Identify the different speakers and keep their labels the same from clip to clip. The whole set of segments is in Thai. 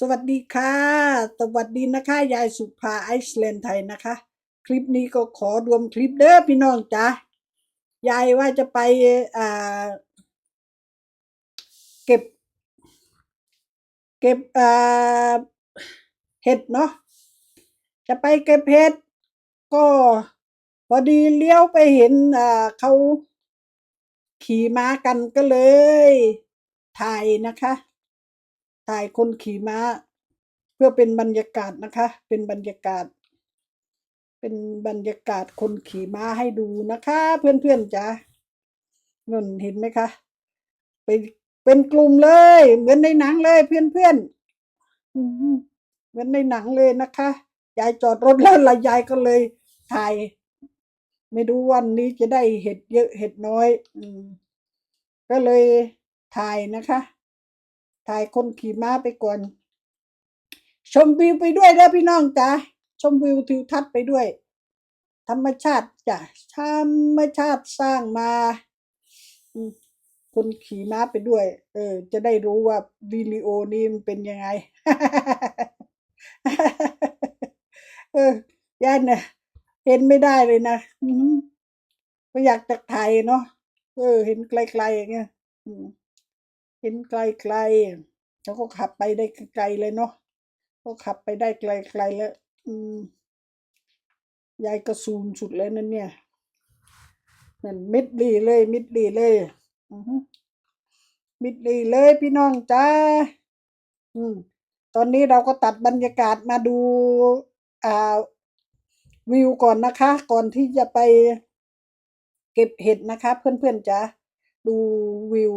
Speaker 1: สวัสดีค่ะ สวัสดีนะคะ ยายสุภาไอซ์แลนด์ไทยนะคะ คลิปนี้ก็ขอรวมคลิปเด้อพี่น้องจ้ะยายว่าจะไปอ่าเก็บ เก็บอ่าเห็ดเนาะ จะไปเก็บเห็ด ก็พอดีเลี้ยวไปเห็นอ่าเขาขี่ม้ากันก็เลย ถ่ายนะคะ ถ่ายคนขี่ม้า เพื่อเป็นบรรยากาศนะคะ เป็นบรรยากาศ เป็นบรรยากาศคนขี่ม้าให้ดูนะคะ เพื่อนๆจ้ะนนเห็นไหมคะเป็นเป็นกลุ่มเลย เหมือนในหนังเลยเพื่อนๆอืมเหมือนในหนังเลยนะคะยายจอดรถแล้วละยายก็เลยถ่าย ไม่รู้วันนี้จะได้เห็ดเยอะเห็ดน้อย อืมก็เลยถ่ายนะคะ ถ่ายคนขี่ม้าไปก่อน ชมวิวไปด้วยนะพี่น้องจ้ะชมวิวทิวทัศน์ไปด้วย ธรรมชาติจ้ะธรรมชาติสร้างมาคนขี่ม้าไปด้วย เออ จะได้รู้ว่าวิดีโอนี้มันเป็นยังไง เออยายเนี่ยเห็นไม่ได้เลยนะก็อยากจะถ่ายเนาะ เออ เห็นไกลๆอย่างเงี้ย เห็นไกลๆแล้วก็ขับไปได้ไกลเลยเนาะก็ขับไปได้ไกลๆแล้ว อืมยายก็ซูมสุดเลยนั่นเนี่ยนั่นมิดดีเลย มิดดีเลยมิดดีเลยพี่น้องจ้าอืม ตอนนี้เราก็ตัดบรรยากาศมาดู อ่า วิวก่อนนะคะ ก่อนที่จะไปเก็บเห็ดนะคะ เพื่อนๆจ้าดูวิว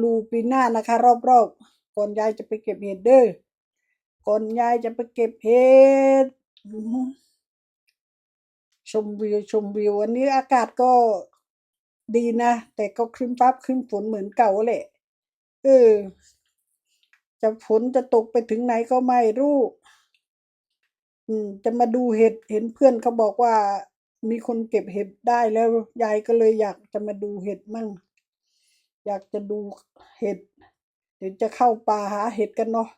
Speaker 1: ลูปีน่านะคะ รอบๆก่อนยายจะไปเก็บเห็ดเด้อก่อนยายจะไปเก็บเห็ดชมวิวชมวิววันนี้อากาศก็ดีนะ แต่ก็ครึ้มฟ้าครึ้มฝนเหมือนเก่าแหละ เออ จะฝนจะตกไปถึงไหนก็ไม่รู้อืม จะมาดูเห็ดเห็นเพื่อนเขาบอกว่า มีคนเก็บเห็ดได้แล้วยายก็เลยอยากจะมาดูเห็ดมั่ง อยากจะดูเห็ด เดี๋ยวจะเข้าป่าหาเห็ดกันเนาะ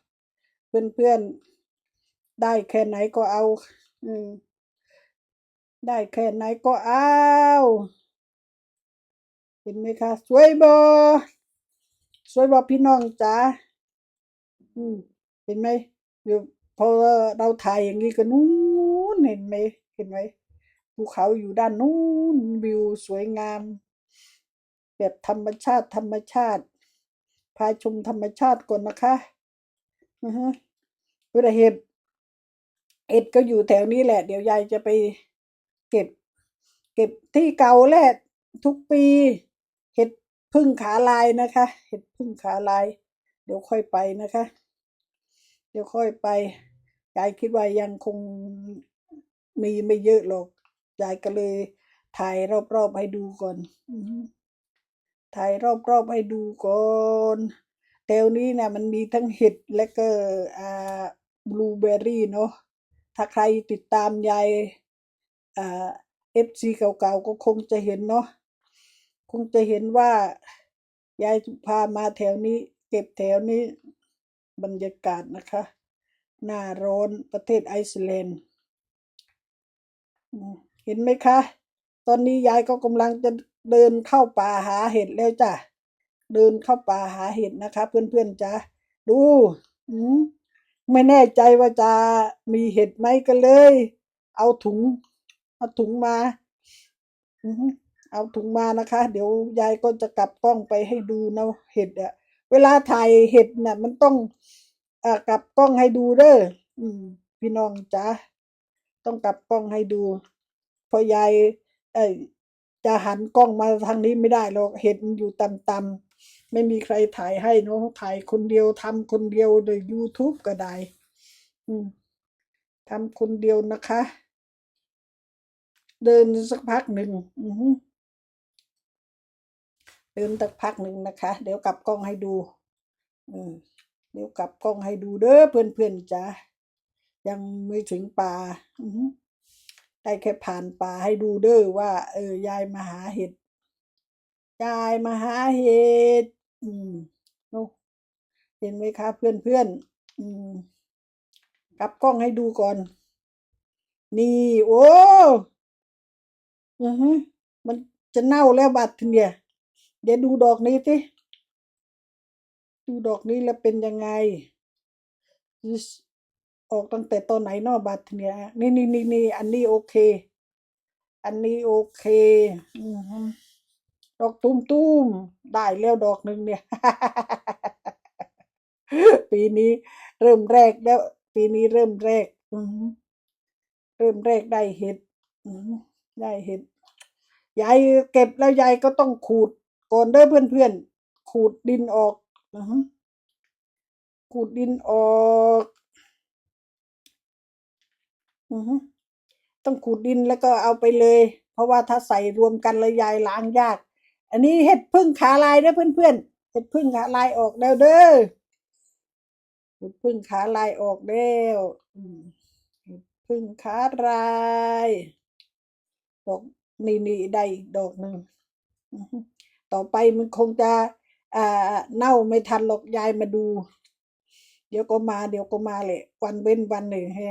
Speaker 1: เพื่อนๆ ได้แค่ไหนก็เอา อืม ได้แค่ไหนก็เอา เห็นไหมคะสวยบ่สวยบ่พี่น้องจ๋าอืม เห็นไหมเดี๋ยวพอเราถ่ายอย่างนี้ก็นู้นเห็นไหมเห็นไหมภูเขาอยู่ด้านนู้นวิวสวยงาม แบบธรรมชาติธรรมชาติ พาชมธรรมชาติก่อนนะคะอือฮเวลาเห็ดเห็ดก็อยู่แถวนี้แหละ เดี๋ยวยายจะไปเก็บ เก็บที่เก่าแหละทุกปีเห็ดพึ่งขาลายนะคะ เห็ดพึ่งขาลาย เดี๋ยวค่อยไปนะคะ เดี๋ยวค่อยไปยายคิดว่ายังคงมีไม่เยอะหรอกยายก็เลยถ่ายรอบๆให้ดูก่อน อื ถ่ายรอบๆให้ดูก่อนแถวนี้นะมันมีทั้งเห็ดและก็อ่าบลูเบอร์รี่เนาะถ้าใครติดตามยายอ่าเอฟซีเก่าๆก็คงจะเห็นเนาะคงจะเห็นว่ายายพามาแถวนี้ เก็บแถวนี้บรรยากาศนะคะ หน้าร้อนประเทศไอซ์แลนด์เห็นไหมคะ ตอนนี้ยายก็กำลังจะเดินเข้าป่าหาเห็ดแล้วจ้ะ เดินเข้าป่าหาเห็ดนะคะ เพื่อนๆจ้ะดูอืมไม่แน่ใจว่าจะมีเห็ดไหมก็เลย เอาถุง เอาถุงมาอืเอาถุงมานะคะ เดี๋ยวยายก็จะกลับกล้องไปให้ดูนะเห็ดอะเวลาถ่ายเห็ดน่ะ มันต้องอ่ากลับกล้องให้ดูเด้ออืม พี่น้องจ้าต้องกลับกล้องให้ดูพอยายเอ้ จะหันกล้องมาทางนี้ไม่ได้หรอกเห็นอยู่ต่ำๆไม่มีใครถ่ายให้เนาะถ่ายคนเดียวทำคนเดียวโดย YouTube ก็ได้ทำคนเดียวนะคะ เดินสักพักหนึ่งเดินสักพักหนึ่งนะคะ เดี๋ยวกลับกล้องให้ดูเดี๋ยวกลับกล้องให้ดูเด้อเพื่อนๆจ้ายังไม่ถึงป่าอื ได้แค่ผ่านป่าให้ดูเด้อว่า เออยายมาหาเห็ดยายมาหาเห็ดอืมโน่เห็นไหมคะเพื่อนเพื่อนอืมกลับกล้องให้ดูก่อน นี่ โอ้อือฮึมันจะเน่าแล้วบัดทีเนี่ยเดี๋ยวดูดอกนี้สิดูดอกนี้แล้วเป็นยังไง ออกตั้งแต่ตอนไหนเนอะบัดทีเนี่ยนี่นี่นี่นี่อันนี้โอเค อันนี้โอเคดอกตุ้มตุ้มๆได้แล้วดอกหนึ่งเนี่ย ปีนี้เริ่มแรกแล้ว ปีนี้เริ่มแรกเริ่มแรกได้เห็ดได้เห็ดยายเก็บแล้วยายก็ต้องขูดก่อนเด้อเพื่อนเพื่อนๆขูดดินออกอือฮึขูดดินออก อือฮึต้องขูดดินแล้วก็เอาไปเลย เพราะว่าถ้าใส่รวมกันแล้วยายล้างยาก อันนี้เห็ดพึ่งขาลายเด้อเพื่อนๆเห็ดพึ่งขาลายออกแล้วเด้อเห็ดพึ่งขาลายออกแล้วอืมเห็ดพึ่งขาลายดอกนี่นี่ได้ดอกหนึ่งต่อไปมันคงจะอ่าเน่าไม่ทันหรอกยายมาดู เดี๋ยวก็มาเดี๋ยวก็มาแหละวันเว้นวันหนึ่งเฮ้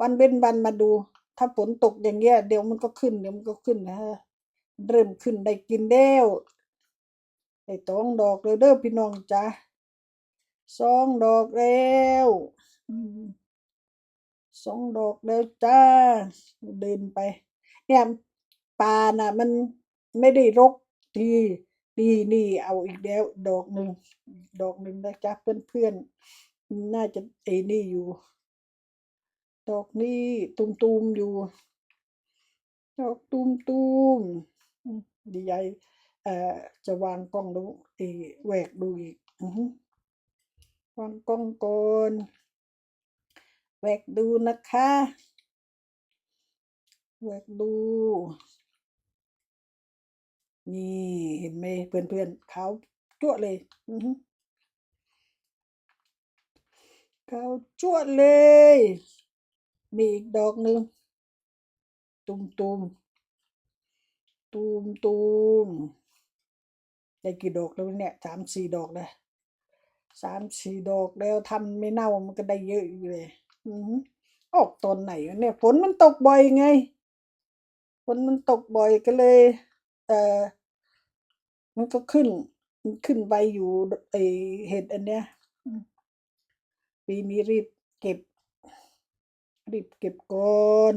Speaker 1: วันเว้นวันมาดู ถ้าฝนตกอย่างเงี้ยเดี๋ยวมันก็ขึ้นเดี๋ยวมันก็ขึ้นนะเริ่มขึ้นได้กินแล้วได้ตองดอกเลยเด้อพี่น้องจ้ะสองดอกแล้วสองดอกแล้วจ้า เดินไป เนี่ยป่าน่ะ มันไม่ได้รกทีนี่นี่เอาอีกแล้ว ดอกหนึ่งดอกหนึ่งนะจ๊ะเพื่อนๆน่าจะไอ้นี่อยู่ ดอกนี้ตุมๆอยู่ ดอกตุมๆดียายเอ่อจะวางกล้องดูออแหวกดูอีกวางกล้องก่อนแหวกดูนะคะแหวกดู นี่เห็นไหมเพื่อนๆขาวจั่วเลยขาวจั่วเลย มีอีกดอกหนึ่งตุมตุมตุมตุมได้กี่ดอกแล้วเนี่ยสามสี่ดอกเลยสามสี่ดอกแล้วทำไม่เน่ามันก็ได้เยอะอยู่เลยอือออกตอนไหนเนี่ยฝนมันตกบ่อยไงฝนมันตกบ่อยก็เลย เอ่อมันก็ขึ้นมันขึ้นใบอยู่ไอเห็ดอันเนี้ย ปีนี้รีบเก็บ รีบเก็บก่อน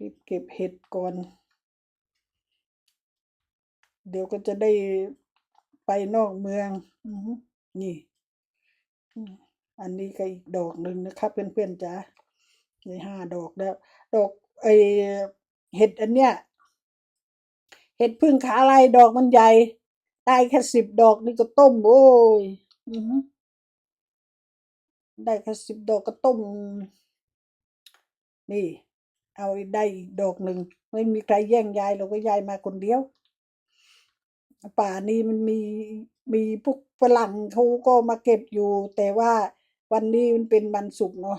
Speaker 1: รีบเก็บเห็ดก่อน เดี๋ยวก็จะได้ไปนอกเมืองอนี่ อันนี้ก็อีกดอกหนึ่งนะครับ เพื่อนๆจ๋าในห้าดอกแล้ว ดอกไอเห็ดอันเนี้ย เห็ดพึ่งขาลายดอกมันใหญ่ ได้แค่สิบดอกนี่ก็ต้ม โอ้ย อือ ได้แค่สิบดอกก็ต้ม นี่ เอาได้ดอกหนึ่ง ไม่มีใครแย่งยายหรอกก็ยายมาคนเดียว ป่านี้มันมีมีพวกฝรั่งเขาก็มาเก็บอยู่ แต่ว่าวันนี้มันเป็นวันศุกร์เนาะ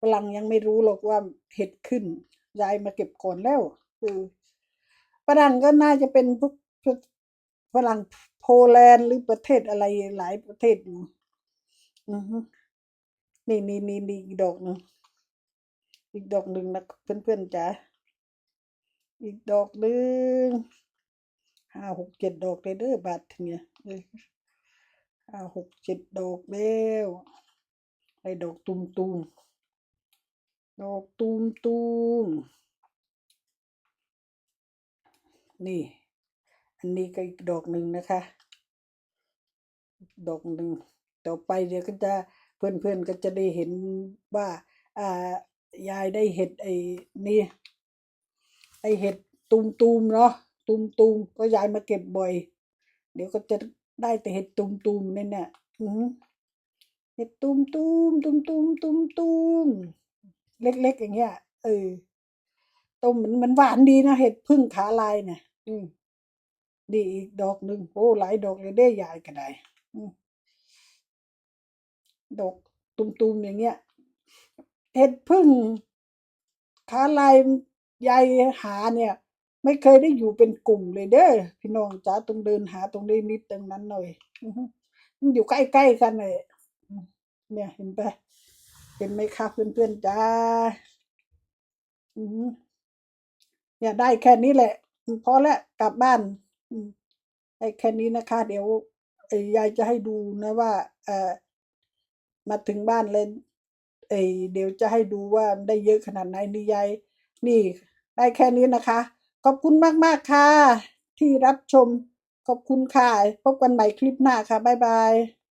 Speaker 1: ฝรั่งยังไม่รู้หรอกว่าเห็ดขึ้น ยายมาเก็บก่อนแล้วเออฝรั่งก็น่าจะเป็นพวกพวกฝรั่งโปแลนด์หรือประเทศอะไรหลายประเทศอยู่ อือฮึนี่นี่นี่นี่อีกดอกหนึ่งอีกดอกหนึ่งนะเพื่อนๆจ๋าอีกดอกหนึ่งห้าหกเจ็ดดอกเลยเด้อบาทเนี่ยห้าหกเจ็ดดอกแล้วไอ้ดอกตุมตุมดอกตุมตุมนี่ อันนี้ก็อีกดอกหนึ่งนะคะ ดอกหนึ่ง ต่อไปเดี๋ยวก็จะเพื่อนๆก็จะได้เห็นว่าอ่ายายได้เห็ดไอ้นี่ไอ้เห็ดตูมตูมๆเนาะตูมตูมๆก็ยายมาเก็บบ่อย เดี๋ยวก็จะได้แต่เห็ดตูมตูมๆเนี่ยเนี่ยเห็ดตูมตูมตูมตูมตูมตูมเล็กๆอย่างเงี้ยเออต้มมันมันหวานดีนะเห็ดพึ่งขาลายเนี่ยอืมดีอีกดอกหนึ่งโอ้หลายดอกเลยได้ยายก็ได้อืม ดอกตูมตูมๆอย่างเงี้ยเห็ดพึ่งขาลายยายหาเนี่ย ไม่เคยได้อยู่เป็นกลุ่มเลยเด้อพี่น้องจ๋าต้องเดินหาตรงนี้นิดตรงนั้นหน่อยอือฮึมันอยู่ใกล้ๆกันเลยเนี่ยเห็นปะเห็นไหมคะเพื่อนๆจ้าเนี่ยได้แค่นี้แหละพอแล้วกลับบ้านได้แค่นี้นะคะ เดี๋ยวยยายจะให้ดูนะว่าเอ่อ มาถึงบ้านเลยเอยเดี๋ยวจะให้ดูว่าได้เยอะขนาดไหนนี่ยายนี่ได้แค่นี้นะคะ ขอบคุณมากๆค่ะ ที่รับชมขอบคุณค่ะ พบกันใหม่คลิปหน้าค่ะ บ๊ายบาย